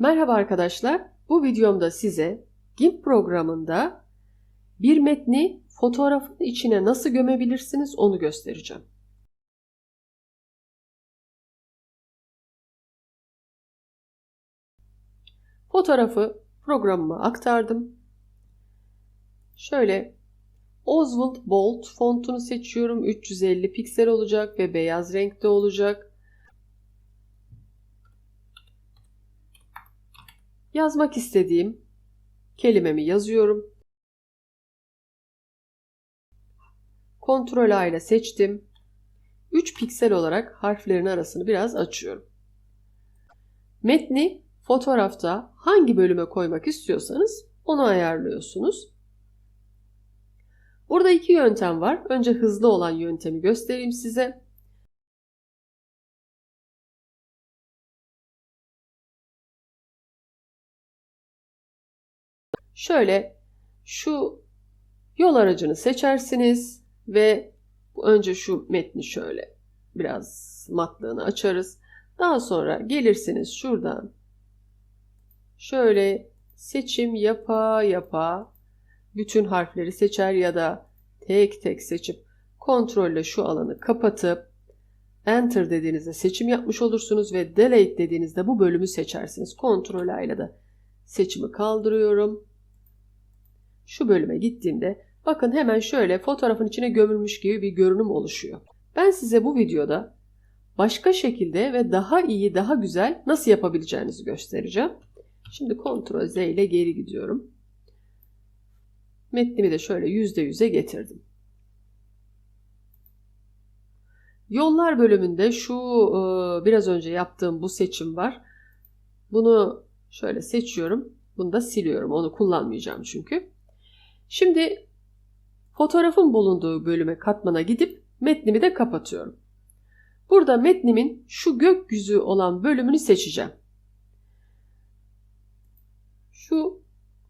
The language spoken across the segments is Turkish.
Merhaba arkadaşlar. Bu videomda size GIMP programında bir metni fotoğrafın içine nasıl gömebilirsiniz onu göstereceğim. Fotoğrafı programıma aktardım. Şöyle Oswald Bolt fontunu seçiyorum. 350 piksel olacak ve beyaz renkte olacak. Yazmak istediğim kelimemi yazıyorum. Ctrl A ile seçtim. 3 piksel olarak harflerin arasını biraz açıyorum. Metni fotoğrafta hangi bölüme koymak istiyorsanız onu ayarlıyorsunuz. Burada iki yöntem var. Önce hızlı olan yöntemi göstereyim size. Şöyle şu yol aracını seçersiniz ve önce şu metni şöyle biraz matlığını açarız. Daha sonra gelirsiniz şuradan şöyle seçim yapa yapa bütün harfleri seçer ya da tek tek seçip kontrolle şu alanı kapatıp Enter dediğinizde seçim yapmış olursunuz ve Delete dediğinizde bu bölümü seçersiniz. Kontrol ile de seçimi kaldırıyorum. Şu bölüme gittiğimde bakın hemen şöyle fotoğrafın içine gömülmüş gibi bir görünüm oluşuyor. Ben size bu videoda başka şekilde ve daha iyi, daha güzel nasıl yapabileceğinizi göstereceğim. Şimdi Ctrl Z ile geri gidiyorum. Metnimi de şöyle %100'e getirdim. Yollar bölümünde şu e, biraz önce yaptığım bu seçim var. Bunu şöyle seçiyorum. Bunu da siliyorum. Onu kullanmayacağım çünkü. Şimdi fotoğrafın bulunduğu bölüme katmana gidip metnimi de kapatıyorum. Burada metnimin şu gökyüzü olan bölümünü seçeceğim. Şu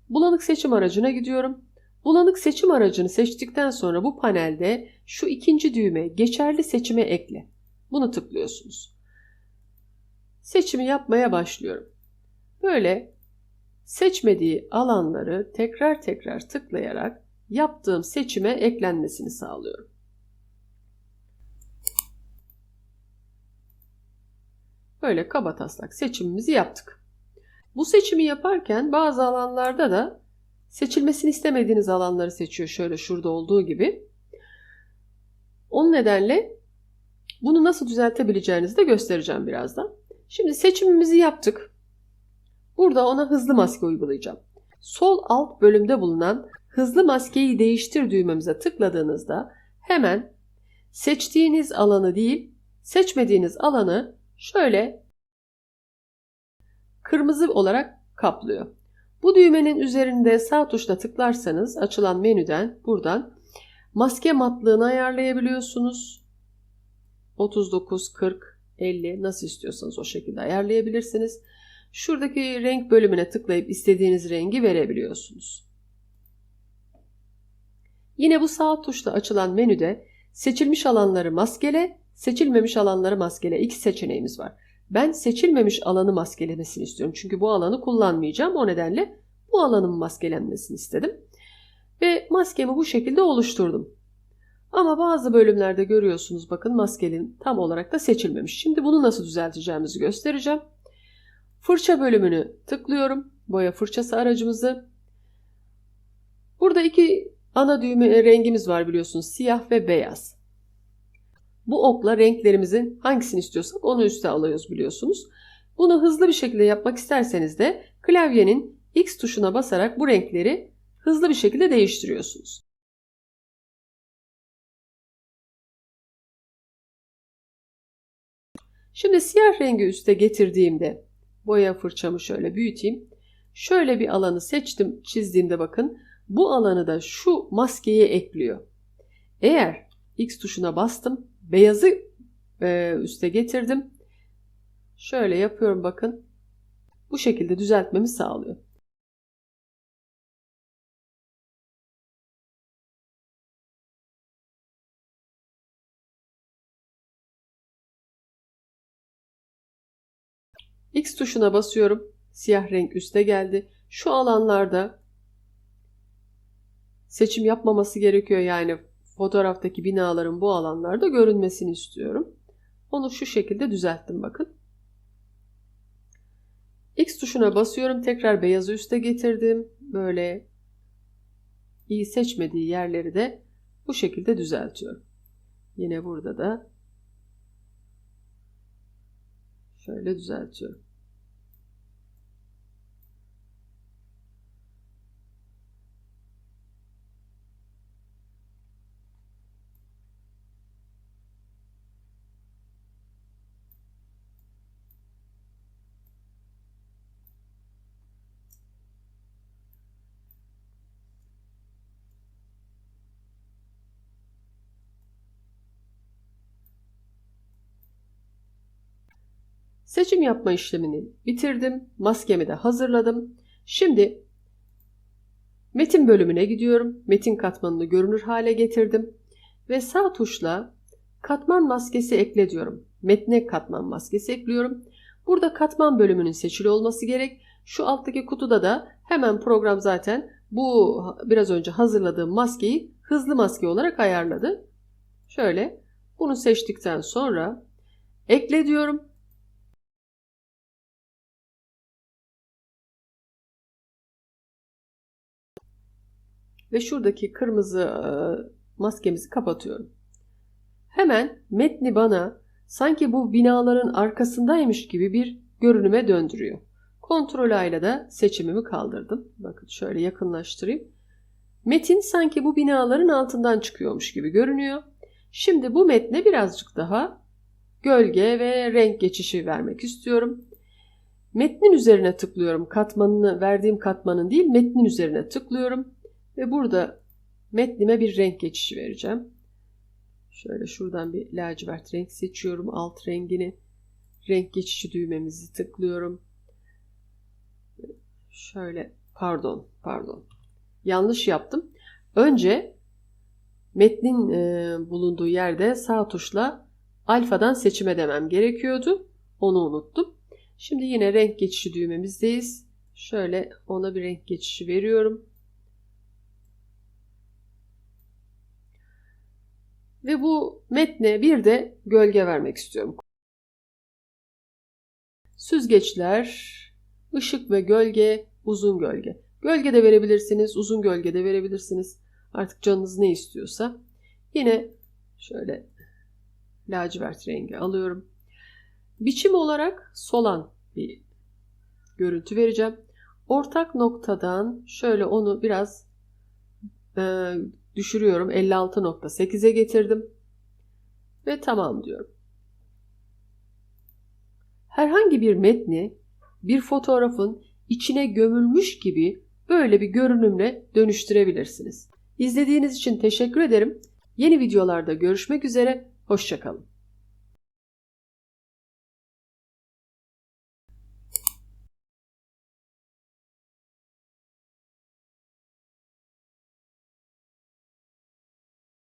bulanık seçim aracına gidiyorum. Bulanık seçim aracını seçtikten sonra bu panelde şu ikinci düğme geçerli seçime ekle. Bunu tıklıyorsunuz. Seçimi yapmaya başlıyorum. Böyle seçmediği alanları tekrar tekrar tıklayarak yaptığım seçime eklenmesini sağlıyorum. Böyle kaba taslak seçimimizi yaptık. Bu seçimi yaparken bazı alanlarda da seçilmesini istemediğiniz alanları seçiyor şöyle şurada olduğu gibi. Onun nedenle bunu nasıl düzeltebileceğinizi de göstereceğim birazdan. Şimdi seçimimizi yaptık. Burada ona hızlı maske uygulayacağım. Sol alt bölümde bulunan hızlı maskeyi değiştir düğmemize tıkladığınızda hemen seçtiğiniz alanı değil, seçmediğiniz alanı şöyle kırmızı olarak kaplıyor. Bu düğmenin üzerinde sağ tuşla tıklarsanız açılan menüden buradan maske matlığını ayarlayabiliyorsunuz. 39, 40, 50 nasıl istiyorsanız o şekilde ayarlayabilirsiniz. Şuradaki renk bölümüne tıklayıp istediğiniz rengi verebiliyorsunuz. Yine bu sağ tuşla açılan menüde seçilmiş alanları maskele, seçilmemiş alanları maskele iki seçeneğimiz var. Ben seçilmemiş alanı maskelemesini istiyorum. Çünkü bu alanı kullanmayacağım. O nedenle bu alanın maskelenmesini istedim. Ve maskemi bu şekilde oluşturdum. Ama bazı bölümlerde görüyorsunuz bakın maskenin tam olarak da seçilmemiş. Şimdi bunu nasıl düzelteceğimizi göstereceğim. Fırça bölümünü tıklıyorum. Boya fırçası aracımızı. Burada iki ana düğme rengimiz var biliyorsunuz. Siyah ve beyaz. Bu okla renklerimizin hangisini istiyorsak onu üste alıyoruz biliyorsunuz. Bunu hızlı bir şekilde yapmak isterseniz de klavyenin X tuşuna basarak bu renkleri hızlı bir şekilde değiştiriyorsunuz. Şimdi siyah rengi üste getirdiğimde boya fırçamı şöyle büyüteyim. Şöyle bir alanı seçtim çizdiğimde bakın bu alanı da şu maskeye ekliyor. Eğer X tuşuna bastım beyazı e, üste getirdim. Şöyle yapıyorum bakın. Bu şekilde düzeltmemi sağlıyor. X tuşuna basıyorum. Siyah renk üste geldi. Şu alanlarda seçim yapmaması gerekiyor. Yani fotoğraftaki binaların bu alanlarda görünmesini istiyorum. Onu şu şekilde düzelttim bakın. X tuşuna basıyorum. Tekrar beyazı üste getirdim. Böyle iyi seçmediği yerleri de bu şekilde düzeltiyorum. Yine burada da şöyle düzeltiyorum. Seçim yapma işlemini bitirdim. Maskemi de hazırladım. Şimdi metin bölümüne gidiyorum. Metin katmanını görünür hale getirdim. Ve sağ tuşla katman maskesi ekle diyorum. Metne katman maskesi ekliyorum. Burada katman bölümünün seçili olması gerek. Şu alttaki kutuda da hemen program zaten bu biraz önce hazırladığım maskeyi hızlı maske olarak ayarladı. Şöyle bunu seçtikten sonra ekle diyorum. Ve şuradaki kırmızı e, maskemizi kapatıyorum. Hemen metni bana sanki bu binaların arkasındaymış gibi bir görünüme döndürüyor. Kontrol ayla da seçimimi kaldırdım. Bakın şöyle yakınlaştırayım. Metin sanki bu binaların altından çıkıyormuş gibi görünüyor. Şimdi bu metne birazcık daha gölge ve renk geçişi vermek istiyorum. Metnin üzerine tıklıyorum. Katmanını verdiğim katmanın değil metnin üzerine tıklıyorum. Ve burada metnime bir renk geçişi vereceğim. Şöyle şuradan bir lacivert renk seçiyorum. Alt rengini renk geçişi düğmemizi tıklıyorum. Şöyle pardon pardon yanlış yaptım. Önce metnin e, bulunduğu yerde sağ tuşla alfadan seçime demem gerekiyordu. Onu unuttum. Şimdi yine renk geçişi düğmemizdeyiz. Şöyle ona bir renk geçişi veriyorum. Ve bu metne bir de gölge vermek istiyorum. Süzgeçler, ışık ve gölge, uzun gölge. Gölge de verebilirsiniz, uzun gölge de verebilirsiniz. Artık canınız ne istiyorsa. Yine şöyle lacivert rengi alıyorum. Biçim olarak solan bir görüntü vereceğim. Ortak noktadan şöyle onu biraz e, düşürüyorum. 56.8'e getirdim. Ve tamam diyorum. Herhangi bir metni bir fotoğrafın içine gömülmüş gibi böyle bir görünümle dönüştürebilirsiniz. İzlediğiniz için teşekkür ederim. Yeni videolarda görüşmek üzere. Hoşçakalın.